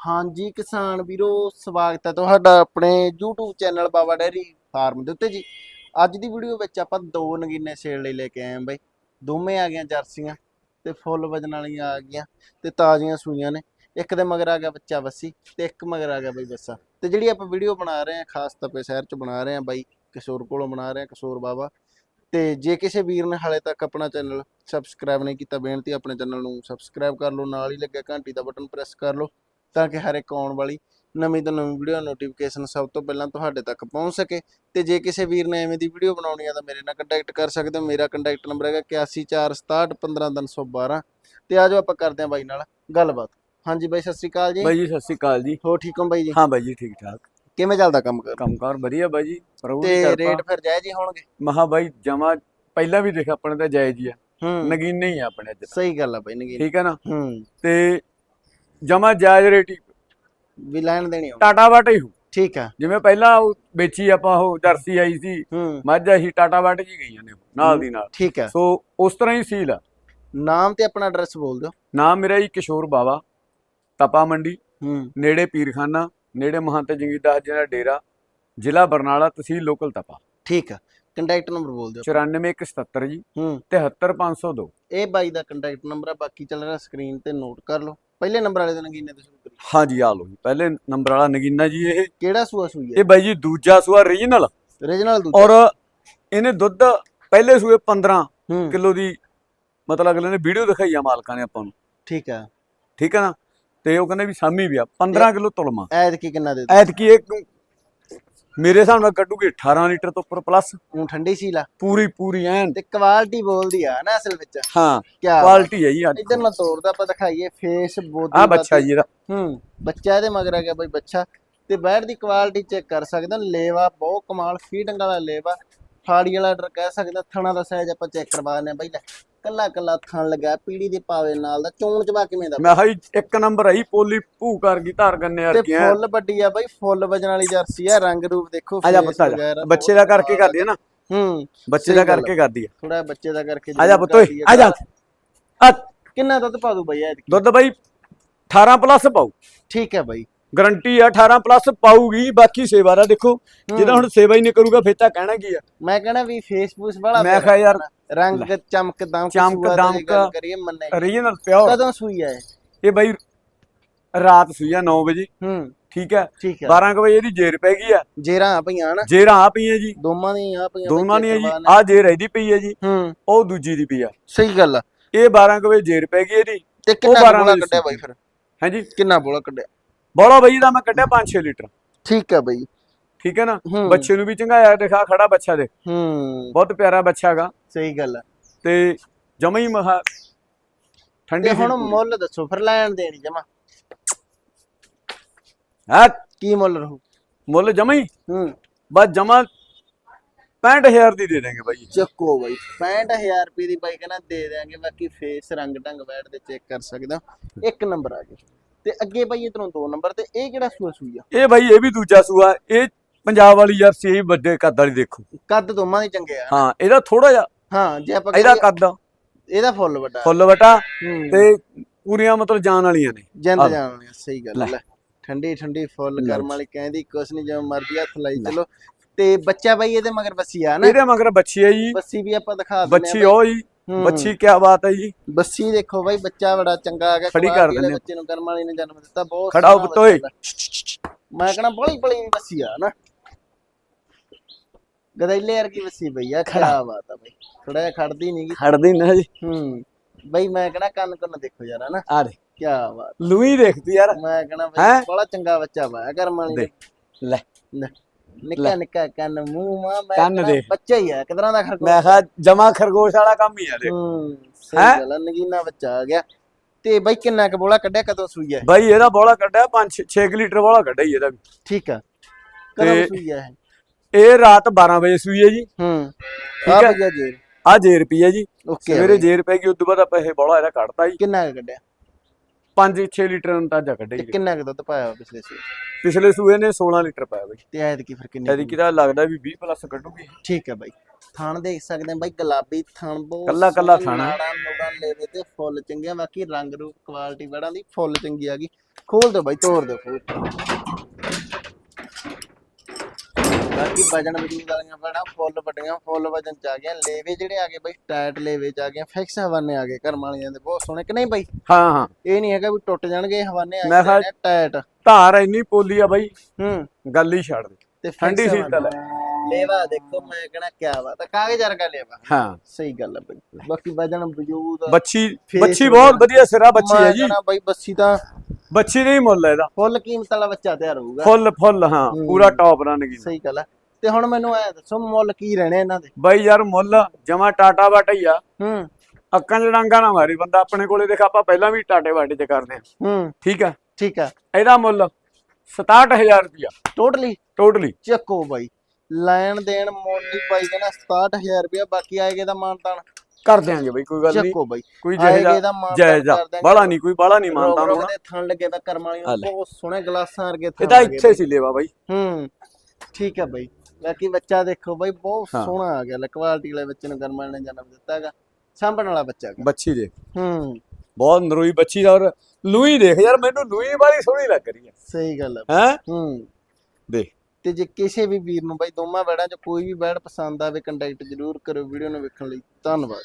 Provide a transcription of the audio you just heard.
ਹਾਂਜੀ ਕਿਸਾਨ ਵੀਰੋ, ਸਵਾਗਤ ਹੈ ਤੁਹਾਡਾ ਆਪਣੇ YouTube channel Baba dairy farm ਦੇ ਉੱਤੇ ਜੀ। ਅੱਜ ਦੀ ਵੀਡੀਓ ਵਿੱਚ ਆਪਾਂ ਦੋ ਨਗੀਨੇ ਸੇਲ ਲਈ ਲੈ ਕੇ ਆਏ ਹਾਂ ਬਾਈ। ਦੋਵੇਂ ਆ ਗਈਆਂ ਜਰਸੀਆਂ ਤੇ ਫੁੱਲ ਵਜਨ ਵਾਲੀਆਂ ਆ ਗਈਆਂ ਤੇ ਤਾਜ਼ੀਆਂ ਸੂਈਆਂ ਨੇ। ਇੱਕ ਦੇ ਮਗਰ ਆ ਗਿਆ ਬੱਚਾ ਬੱਸੀ ਤੇ ਇੱਕ ਮਗਰ ਆ ਗਿਆ ਬਾਈ ਬੱਸਾ। ਤੇ ਜਿਹੜੀ ਆਪਾਂ ਵੀਡੀਓ ਬਣਾ ਰਹੇ ਹਾਂ, ਖਾਸ ਤਪੇ ਸ਼ਹਿਰ ਚ ਬਣਾ ਰਹੇ ਹਾਂ ਬਾਈ, ਕਿਸ਼ੋਰ ਕੋਲੋਂ ਬਣਾ ਰਹੇ ਹਾਂ, ਕਿਸ਼ੋਰ ਬਾਬਾ। ਤੇ ਜੇ ਕਿਸੇ ਵੀਰ ਨੇ ਹਾਲੇ ਤੱਕ ਆਪਣਾ ਚੈਨਲ ਸਬਸਕ੍ਰਾਈਬ ਨਹੀਂ ਕੀਤਾ, ਬੇਨਤੀ ਆਪਣੇ ਚੈਨਲ ਨੂੰ ਸਬਸਕ੍ਰਾਈਬ ਕਰ ਲਓ, ਨਾਲ ਹੀ ਲੱਗਿਆ ਘੰਟੀ ਦਾ ਬਟਨ ਪ੍ਰੈਸ ਕਰ ਲਓ। ਤਾਂ ਕਿ ਹਰ ਇੱਕ ਆਉਣ ਵਾਲੀ ਨਵੀਂ ਤੋਂ ਨਵੀਂ ਵੀਡੀਓ ਨੋਟੀਫਿਕੇਸ਼ਨ ਸਭ ਤੋਂ ਪਹਿਲਾਂ ਤੁਹਾਡੇ ਤੱਕ ਪਹੁੰਚ ਸਕੇ। ਤੇ ਜੇ ਕਿਸੇ ਵੀਰ ਨੇ ਐਵੇਂ ਦੀ ਵੀਡੀਓ ਬਣਾਉਣੀ ਆ ਤਾਂ ਮੇਰੇ ਨਾਲ ਕੰਟੈਕਟ ਕਰ ਸਕਦੇ ਹੋ। ਮੇਰਾ ਕੰਟੈਕਟ ਨੰਬਰ ਹੈਗਾ 8146615312 ਤੇ ਆਜੋ ਆਪਾਂ ਕਰਦੇ ਹਾਂ ਬਾਈ ਨਾਲ ਗੱਲਬਾਤ। ਹਾਂਜੀ ਬਾਈ ਸਤਿ ਸ਼੍ਰੀ ਅਕਾਲ ਜੀ। ਬਾਈ ਜੀ ਸਤਿ ਸ੍ਰੀ ਅਕਾਲ ਜੀ। ਹੋ ਠੀਕ ਹੋ ਬਾਈ ਜੀ? ਹਾਂ ਬਾਈ ਜੀ ਠੀਕ ਠਾਕ। ਕਿਵੇਂ ਚੱਲਦਾ ਕੰਮ ਕਰ? ਕੰਮਕਾਰ ਵਧੀਆ ਬਾਈ ਜੀ ਪ੍ਰਭੂ ਦੀ ਤੇ ਰੇਟ ਫਿਰ ਜਾਇਜ਼ ਹੀ ਹੋਣਗੇ? ਮਹਾ ਬਾਈ ਜਮਾ ਪਹਿਲਾਂ ਵੀ ਦੇਖ ਆਪਣੇ ਤਾਂ ਜਾਇਜ਼ ਹੀ ਆ। ਨਗੀਨੇ ਹੀ ਆ ਆਪਣੇ ਅੱਜ। ਸਹੀ ਗੱਲ ਆ ਬਾਈ ਨਗੀ ਠੀਕ ਹੈ ਨਾ? ਹੂੰ। ਤੇ ਜਮਾ ਜਾਇਜ਼ ਰੇਟ। ਹੀ ਵੀ ਲੈਣ ਦੇਣੀ ਹੋਣੀ ਟਾਟਾ ਵਾਟਾ ਹੀ ਹੋ ਠੀਕ ਆ। ਜਿਵੇਂ ਪਹਿਲਾਂ ਉਹ ਵੇਚੀ ਆਪਾਂ ਉਹ ਜਰਸੀ ਆਈ ਸੀ ਹੂੰ। ਮੱਝ ਆਹੀ ਟਾਟਾ ਵਾਟਾ ਜੀ ਗਈਆਂ ਨੇ ਨਾਲ ਦੀ ਨਾਲ। ਠੀਕ ਆ। ਸੋ ਉਸ ਤਰ੍ਹਾਂ ਹੀ ਸੀਲ ਆ। ਨਾਮ ਤੇ ਆਪਣਾ ਐਡਰੈਸ ਬੋਲ ਦਿਓ। ਨਾਮ ਮੇਰਾ ਜੀ ਕਿਸ਼ੋਰ ਬਾਵਾ ਤਪਾ ਮੰਡੀ। ਹੂੰ। ਨੇੜੇ ਪੀਰਖਾਨਾ ਨੇੜੇ ਮਹੰਤ ਜੰਗੀਦਾਸ ਜੀ ਦਾ ਡੇਰਾ ਜ਼ਿਲ੍ਹਾ ਬਰਨਾਲਾ ਤਹਿਸੀਲ ਲੋਕਲ ਤਪਾ। ਠੀਕ ਆ। ਕੰਟੈਕਟ ਨੰਬਰ ਬੋਲ ਦਿਓ। 94177 ਜੀ ਹੂੰ। 73502 ਇਹ ਬਾਈ ਦਾ ਕੰਟੈਕਟ ਨੰਬਰ ਆ ਬਾਕੀ ਚੱਲ ਰਿਹਾ ਸਕਰੀਨ ਤੇ ਨੋਟ ਕਰ ਲਓ। ਪਹਿਲੇ ਨੰਬਰ ਵਾਲੇ ਦੇ ਨਗੀਨੇ ਤੋਂ ਸ਼ੁਰੂ ਕਰੀ ਹਾਂਜੀ ਆ ਲਓ ਜੀ ਪਹਿਲੇ ਨੰਬਰ ਵਾਲਾ ਨਗੀਨਾ ਜੀ ਇਹ। ਕਿਹੜਾ ਸੂਆ ਸੂਈ ਹੈ? ਇਹ ਬਾਈ ਜੀ ਦੂਜਾ ਸੂਆ ਰੀਜਨਲ ਰੀਜਨਲ ਦੂਜਾ। ਔਰ ਇਹਨੇ ਦੁੱਧ ਪਹਿਲੇ ਸੂਏ 15 ਹੂੰ। ਕਿਲੋ ਦੀ ਮਤਲਬ ਅਗਲੇ ਨੇ ਵੀਡੀਓ ਦਿਖਾਈ ਆ ਮਾਲਕਾਂ ਨੇ ਆਪਾਂ ਨੂੰ। ਠੀਕ ਆ। ਠੀਕ ਹੈ ਨਾ? ਤੇ ਉਹ ਕਹਿੰਦੇ ਵੀ ਸਾਮੀ ਵੀ ਆ 15 ਕਿਲੋ ਤੁਲਮਾ। ਐਦ ਕੀ ਕਿੰਨਾ ਦੇ ਐਤਕੀ ਇਹ ਮੇਰੇ ਹਿਸਾਬ ਨਾਲ ਕੱਢੂਗੀ 18 ਲੀਟਰ ਤੋਂ ਉੱਪਰ ਪਲੱਸ ਉਹ ਠੰਡੀ ਸੀਲਾ ਪੂਰੀ ਪੂਰੀ ਐਨ। ਤੇ ਕੁਆਲਿਟੀ ਬੋਲਦੀ ਆ ਨਾ ਅਸਲ ਵਿੱਚ। ਹਾਂ ਕੀ ਕੁਆਲਿਟੀ ਹੈ ਜੀ ਅੱਜ ਇਧਰ ਨਾ ਤੋੜਦਾ ਆਪਾਂ ਦਿਖਾਈਏ ਫੇਸ ਬੋਦੀ ਆ ਬੱਚਾ ਜੀ ਇਹਦਾ। ਹੂੰ। ਬੱਚਾ ਇਹਦੇ ਮਗਰ ਆ ਗਿਆ ਬਾਈ ਬੱਚਾ। ਤੇ ਬੈਡ ਦੀ ਕੁਆਲਿਟੀ ਚੈੱਕ ਕਰ ਸਕਦੇ ਹੋ। ਲੇਵਾ ਬਹੁਤ ਕਮਾਲ ਫੀਡਿੰਗ ਵਾਲਾ ਲੇਵਾ। ਫਾੜੀ ਵਾਲਾ ਡਰ ਕਹਿ ਸਕਦੇ। ਥਣਾ ਦਾ ਸਾਈਜ਼ ਆਪਾਂ ਚੈੱਕ ਕਰਵਾ ਦਿੰਦੇ ਆ ਬਾਈ ਲੈ। ਕੱਲਾ ਕੱਲਾ ਥਣ ਲੱਗਾ ਪੀੜੀ ਦੇ ਪਾਵੇ ਨਾਲ ਦਾ ਚੋਣ ਚਬਾ ਕਿਵੇਂ ਦਾ? ਮੈਂ ਹਾਈ ਇੱਕ ਨੰਬਰ ਆਈ ਪੋਲੀ ਭੂ ਕਰ ਗਈ ਧਾਰ ਗੰਨੇ ਤੇ ਵਰਗੀਆਂ। ਫੁੱਲ ਵੱਡੀ ਆ ਬਾਈ ਫੁੱਲ ਵਜਣ ਵਾਲੀ ਜਰਸੀ ਆ ਰੰਗ ਰੂਪ ਦੇਖੋ ਆ ਜਾ ਪੁੱਤ ਆ ਜਾ। ਵਗੈਰਾ ਬੱਚੇ ਦਾ ਕਰਕੇ ਕਰਦੀ ਹੈ ਨਾ। ਹੂੰ ਬੱਚੇ ਸਹੀ ਦਾ ਗੱਲ ਕਰਕੇ ਕਰਦੀ ਹੈ ਥੋੜਾ ਬੱਚੇ ਦਾ ਕਰਕੇ ਆ ਜਾ ਜ਼ਰੂਰ ਪੁੱਤ ਓਏ ਕਰਦੀ ਆ। ਆ ਜਾ। ਆ। ਕਿੰਨਾ ਦੁੱਧ ਪਾ ਦੂ ਬਾਈ ਐਤਕੀ? ਦੁੱਧ ਬਾਈ 18 ਪਲੱਸ ਪਾਉ ਠੀਕ ਹੈ ਬਾਈ। ਗਰੰਟੀ ਆ 18 ਪਲੱਸ ਪਾਊਗੀ ਬਾਕੀ ਸੇਵਾ ਦਾ ਦੇਖੋ। ਜਿਹਦਾ ਹੁਣ ਸੇਵਾ ਹੀ ਨਹੀਂ ਕਰੂਗਾ ਫਿਰ ਤਾਂ ਕਹਿਣਾ ਕੀ ਆ? ਮੈਂ ਕਹਿਣਾ ਵੀ ਫੇਸਬੁੱਕ ਵਾਲਾ ਮੈਂ ਕਿਹਾ ਯਾਰ ਰੰਗ ਚਮਕ ਦਮਕ ਚਮਕ ਦਮਕ। ਕਰੀਏ ਮੰਨੇ ਰੀਜਨਲ ਪਿਓਰ ਕਦੋਂ ਸੂਈ ਹੈ ਇਹ? ਬਾਈ ਰਾਤ ਸੂਈ ਆ 9 ਵਜੇ। ਹੂੰ। ਠੀਕ ਹੈ ਠੀਕ ਹੈ 12 ਕੁ ਵਜੇ ਇਹਦੀ ਜੇਰ ਪੈ ਗਈ ਆ। ਜੇਰਾਂ ਆ ਪਈਆਂ ਨਾ। ਜੇਰਾਂ ਆ ਪਈਆਂ ਜੀ। ਦੋਵਾਂ ਦੀਆਂ ਆ ਪਈਆਂ ਦੋਨਾਂ ਦੀਆਂ ਜੀ। ਆ ਜੇਰ ਇਹਦੀ ਪਈ ਹੈ ਜੀ। ਹੂੰ। ਉਹ ਦੂਜੀ ਦੀ ਪਈ ਆ। ਸਹੀ ਗੱਲ ਆ। ਇਹ 12 ਕੁ ਵਜੇ ਜੇਰ ਪੈ ਗਈ ਇਹਦੀ। ਤੇ ਕਿੰਨਾ 12 ਬੋਲਾ ਕੱਢਿਆ। ਬਾਈ ਫਿਰ? ਹਾਂਜੀ ਕਿੰਨਾ ਬੋਲਾ ਕੱਢਿਆ? ਬੋਲਾ ਬਾਈ ਦਾ ਮੈਂ ਕੱਢਿਆ 5-6 ਲੀਟਰ। ਠੀਕ ਹੈ ਬਾਈ। ਠੀਕ ਹੈ ਨਾ? ਹੂੰ। ਬੱਚੇ ਨੂੰ ਵੀ ਚੰਗਾਇਆ ਦਿਖਾ ਖੜਾ ਬੱਚਾ ਦੇ। ਹੂੰ। ਬਹੁਤ ਪਿਆਰਾ ਬੱਚਾ ਹੈਗਾ। ਸਹੀ ਗੱਲ ਆ ਤੇ ਜਮਾ ਹੀ ਮਹਾ ਠੰਡੀ ਹੁਣ। ਮੁੱਲ ਦੱਸੋ ਫਿਰ ਲੈਣ ਦੇਣੀ ਜਮਾ। ਹੈਂ, ਕੀ ਮੁੱਲ ਰਹੂ? ਮੁੱਲ ਜਮਾ ਹੀ? ਹੂੰ। ਬਸ ਜਮਾ 65000 ਦੀ ਦੇ ਦੇਂਗੇ ਬਾਈ ਚੱਕੋ ਬਾਈ 65000 ਰੁਪਏ ਦੀ ਬਾਈ ਕਹਿੰਦਾ ਦੇ ਦਿਆਂਗੇ ਬਾਕੀ ਫੇਸ ਰੰਗ ਢੰਗ ਬੈਠ ਦੇ ਚੈੱਕ ਕਰ ਸਕਦੇ। ਹੋ ਇੱਕ ਨੰਬਰ ਆ ਗਿਆ। ਤੇ ਅੱਗੇ ਬਾਈ ਇਧਰੋਂ ਦੋ ਨੰਬਰ ਤੇ ਇਹ ਕਿਹੜਾ ਸੂਆ ਸੂਈ ਆ? ਇਹ ਬਾਈ ਇਹ ਵੀ ਦੂਜਾ ਸੂਆ ਇਹ ਪੰਜਾਬ ਵਾਲੀ ਇਹ ਵੀ ਵੱਡੇ ਕੱਦ ਵਾਲੀ ਦੇਖੋ। ਕੱਦ ਦੋਵਾਂ ਦੇ ਚੰਗੇ ਆ। ਹਾਂ ਇਹਦਾ ਥੋੜਾ ਜਿਹਾ ਹਾਂ ਜੇ ਆਪਾਂ ਇਹਦਾ ਕੱਦ ਇਹਦਾ ਫੁੱਲ ਵੱਡਾ। ਫੁੱਲ ਵਟਾ ਹੂੰ। ਤੇ ਪੂਰੀਆਂ ਮਤਲਬ ਜਾਨ ਵਾਲੀਆਂ ਨੇ। ਜਿੰਦ। ਜਾਣ ਵਾਲੀ ਆ, ਸਹੀ ਗੱਲ। ਲੈ। ਠੰਡੀ ਠੰਡੀ ਫੁੱਲ ਕਰਮ ਵਾਲੀ ਕਹਿੰਦੀ ਕੁਛ ਨਹੀਂ ਜਿਵੇਂ ਮਰਜ਼ੀ ਹੱਥ ਲਾਈ ਚਲੋ। ਤੇ ਬੱਚਾ ਬਾਈ ਇਹਦੇ ਮਗਰ ਬੱਸੀ ਆ ਨਾ। ਇਹਦੇ ਮਗਰ ਬੱਚੀ ਹੈ ਜੀ। ਬੱਸੀ ਵੀ ਆਪਾਂ ਦਿਖਾ ਦਿੰਦੇ ਬੱਚੀ ਉਹ ਜੀ। ਬੱਚੀ ਕੀ ਬਾਤ ਹੈ ਜੀ। ਬੱਸੀ ਦੇਖੋ ਬਾਈ ਬੱਚਾ ਬੜਾ ਚੰਗਾ ਆ ਗਿਆ। ਖੜੀ ਕਰ ਦਿੰਦੇ। ਬੱਚੇ ਨੂੰ ਕਰਮ ਵਾਲੀ ਨੇ ਜਨਮ ਦਿੱਤਾ ਬਹੁਤ ਖੜਾ ਪੁੱਤ ਓਏ। ਮੈਂ ਕਹਣਾ ਬੜੀ ਬੜੀ ਬੱਸੀ ਆ ਨਾ। ਗਦੈਲੇ ਯਾਰ ਕੀ ਬੱਸੀ ਬਈ ਆ ਖੜਾ। ਬਾਤ ਆ ਬਈ। ਥੋੜਾ ਜਿਹਾ ਖੜਦੀ ਨਹੀਂਗੀ ਖੜਦੀ ਨਾ ਜੀ। ਹੂੰ। ਬਈ ਮੈਂ ਕਹਣਾ ਕੰਨ ਕੰਨ ਦੇਖੋ ਯਾਰ ਹਨਾ। ਆ ਦੇ। ਕੀ ਬਾਤ ਲੂਈ ਦੇਖਦੀ ਯਾਰ। ਮੈਂ ਕਹਣਾ? ਬਈ ਬੜਾ ਚੰਗਾ ਬੱਚਾ ਵਾ ਕਰਮ ਵਾਲੀ ਲੈ। ਲੈ, ਨਿੱਕਾ ਨਿੱਕਾ ਕੰਨ ਮੂੰਹ ਮਾ ਮੈਂ ਕੰਨ। ਬੱਚਾ ਹੀ ਆ ਕਿਦਾਂ ਦਾ ਖਰਗੋਸ਼ ਮੈਂ ਕਿਹਾ ਜਮਾ ਖਰਗੋਸ਼ ਵਾਲਾ ਕੰਮ ਹੀ ਆ ਦੇਖ। ਹੂੰ ਸਹੀ ਹੈਂ? ਗੱਲ ਨਗੀਨਾ ਬੱਚਾ ਆ ਗਿਆ। ਤੇ ਬਈ ਕਿੰਨਾ ਕੁ ਬੋਲਾ ਕੱਢਿਆ ਕਦੋਂ ਸੂਈ ਹੈ ਬਾਈ ਇਹਦਾ ਬੋਲਾ ਕੱਢਿਆ 5 6 ਲੀਟਰ ਬੋਲਾ ਕੱਢਿਆ ਜੀ ਇਹਦਾ ਠੀਕ ਆ। ਕਦੋਂ ਸੂਈ ਹੈ ਇਹ? ਰਾਤ 12 ਵਜੇ ਸੂਈ ਹੈ ਜੀ। ਹੂੰ। ਠੀਕ ਆ ਹੈ। ਜੀ ਆ ਜੇਰ। ਪਈ ਹੈ ਜੀ। ਓਕੇ ਸਵੇਰੇ ਜੇਰ ਪੈ ਗਈ ਉਦੋਂ ਬਾਅਦ ਆਪਾਂ ਇਹ ਬੋਲਾ ਇਹਦਾ ਕੱਢਤਾ ਜੀ। ਕਿੰਨਾ ਕੁ ਕੱਢਿਆ? 5-6 ਲੀਟਰ ਅੰਦਾਜ਼ਾ ਤੇ ਜੀ। ਕਿੰਨਾ ਕੁ ਦੁੱਧ ਪਾਇਆ ਪਿਛਲੇ ਸੂਈ ਪਿਛਲੇ ਸੂਏ ਨੇ 16 ਲੀਟਰ ਪਾਇਆ ਬਾਈ। ਤੇ ਐਦ ਕੀ ਫਿਰ ਕਿੰਨੀ ਇਹਦੀ ਕਿਦਾ ਲੱਗਦਾ ਵੀ 20 ਪਲੱਸ ਕੱਢੂਗੀ। ਠੀਕ ਹੈ ਬਾਈ। ਥਣ ਦੇਖ ਸਕਦੇ ਆ ਬਾਈ ਗੁਲਾਬੀ ਥਣ ਬਹੁਤ ਕੱਲਾ- ਕੱਲਾ ਥਣ ਆ। ਨੂੜਾਂ ਲੈਵੇ ਤੇ ਫੁੱਲ ਚੰਗੀਆਂ ਬਾਕੀ ਰੰਗ ਰੂਪ ਕੁਆਲਿਟੀ ਬੜਾਂ ਦੀ ਫੁੱਲ ਚੰਗੀ ਆ ਗਈ। ਖੋਲ ਦਿਓ ਬਾਈ ਤੋੜ ਦਿਓ। ਖੋਲ ਬਾਕੀ ਵਜਨ ਵਜੂਦ ਵਾਲੀਆਂ ਬੜਾ ਫੁੱਲ ਵੱਡੀਆਂ ਫੁੱਲ ਵਜਨ ਚ ਆ ਗਿਆ ਲੇਵੇ ਜਿਹੜੇ ਆ ਗਏ ਬਾਈ ਟਾਇਟ ਲੇਵੇ ਚ ਆ ਗਏ ਫਿਕਸ ਹਵਾਨੇ ਆ ਗਏ ਕਰਮ ਵਾਲੀਆਂ ਦੇ ਬਹੁਤ ਸੋਹਣੇ। ਕਿ ਨਹੀਂ ਬਾਈ? ਹਾਂ ਹਾਂ। ਇਹ ਨਹੀਂ ਹੈਗਾ ਵੀ ਟੁੱਟ ਜਾਣਗੇ ਹਵਾਨੇ ਆ ਮੈਂ ਕਿਹਾ- ਜਾਣੇ ਟਾਇਟ। ਧਾਰ ਇੰਨੀ ਪੋਲੀ ਆ ਬਾਈ ਹੂੰ। ਗੱਲ ਹੀ ਛੱਡ ਦੇ। ਤੇ fix ਠੰਡੀ ਹਵਾਨੇ। ਸੀਤਲ ਹੈ ਲੇਵਾ ਦੇਖੋ ਮੈਂ ਕਹਣਾ ਕਿਆ ਬਾਤ ਹੈ ਕਾਗਜ਼ ਵਰਗਾ ਲੇਵਾ। ਹਾਂ। ਸਹੀ ਗੱਲ ਹੈ ਬਾਈ। ਬਾਕੀ ਵਜਨ ਵਜੂਦ ਬੱਚੀ ਬੱਚੀ। ਬਹੁਤ ਵਧੀਆ ਸਿਰਾ ਬੱਚੀ ਹੈ ਮੈਂ ਜੀ ਕਹਿਣਾ ਬਾਈ ਬੱਸੀ ਤਾਂ ਬੱਚੀ ਦਾ ਹੀ ਮੁੱਲ ਹੈ ਇਹਦਾ। ਫੁੱਲ ਕੀਮਤ ਵਾਲਾ ਬੱਚਾ ਤਿਆਰ ਹੋਊਗਾ। ਫੁੱਲ ਫੁੱਲ ਹਾਂ ਹੂੰ। ਪੂਰਾ ਟੌਪ ਰਨਗੀ ਸਹੀ ਗੱਲ ਹੈ। ਤੇ ਹੁਣ ਮੈਨੂੰ ਐ ਦੱਸੋ ਮੁੱਲ ਕੀ ਰਹਿਣੇ ਇਹਨਾਂ ਦੇ? ਬਾਈ ਯਾਰ ਮੁੱਲ ਜਮਾ ਟਾਟਾ ਬਾਟਾ ਹੀ ਆ। ਹੂੰ। ਅੱਕਾਂ ਜੜਾਂਗਾ ਨਾ ਮਾਰੀ ਬੰਦਾ ਆਪਣੇ ਕੋਲੇ ਦੇਖ ਆਪਾਂ ਪਹਿਲਾਂ ਵੀ ਟਾਟੇ ਬਾਟੇ ਚ ਕਰਦੇ ਆ ਹੂੰ। ਠੀਕ ਆ ਠੀਕ ਆ ਇਹਦਾ ਮੁੱਲ 67000 ਰੁਪਿਆ ਟੋਟਲੀ ਟੋਟਲੀ ਚੱਕੋ ਬਾਈ। ਲੈਣ ਦੇਣ ਮੁੱਲ ਹੀ ਬਾਈ ਕਹਿੰਦਾ 67000 ਰੁਪਇਆ ਬਾਕੀ ਆਏਗੇ ਦਾ ਮਾਨਤਾਨ ਕਰ ਦਿਆਂਗੇ ਬਾਈ ਕੋਈ ਗੱਲ ਨਹੀਂ। ਚੱਕੋ ਬਾਈ। ਕੋਈ ਜਾਇਜ਼ਾ ਜਾਇਜ਼ਾ। ਬਾਲਾ ਨਹੀਂ ਕੋਈ ਬਾਲਾ ਨਹੀਂ ਮੰਨਦਾ ਹੋਣਾ ਦੇ ਥਣ ਲੱਗੇ ਤਾਂ ਕਰਮ ਵਾਲੀ। ਬਹੁਤ ਸੋਹਣੇ ਗਲਾਸਾਂ ਵਰਗੇ ਥਣ ਇਹ ਤਾਂ ਲੱਗੇ ਇੱਥੇ ਸੀ ਲੇਵਾ ਬਾਈ। ਹੂੰ ਠੀਕ ਹੈ ਬਾਈ। ਬਾਕੀ ਬੱਚਾ ਦੇਖੋ ਬਾਈ ਬਹੁਤ। ਸੋਹਣਾ ਆ ਗਿਆ। ਲੈ ਕੁਆਲਿਟੀ ਵਾਲੇ ਬੱਚੇ ਨੂੰ ਕਰਮ ਵਾਲੇ ਨੇ ਜਨਮ ਦਿੱਤਾ ਹੈਗਾ। ਸਾਂਭਣ ਵਾਲਾ ਬੱਚਾ ਬੱਚੀ ਦੇ ਹੂੰ। ਬਹੁਤ ਨਰੋਈ ਬੱਚੀ ਦਾ ਔਰ ਲੂਈ ਦੇਖ ਯਾਰ ਮੈਨੂੰ ਲੂਈ ਵਾਲੀ ਸੋਹਣੀ ਲੱਗ ਰਹੀ ਹੈ ਸਹੀ ਗੱਲ ਹੈ ਹੈ? ਹੂੰ। ਦੇਖ। ਤੇ ਜੇ ਕਿਸੇ ਵੀ ਵੀਰ ਨੂੰ ਬਾਈ ਦੋਵਾਂ ਬੈੜਾਂ 'ਚ ਕੋਈ ਵੀ ਬੈੜ ਪਸੰਦ ਆਵੇ ਕੰਟੈਕਟ ਜ਼ਰੂਰ ਕਰੋ ਵੀਡੀਓ ਨੂੰ ਵੇਖਣ ਲਈ। ਧੰਨਵਾਦ।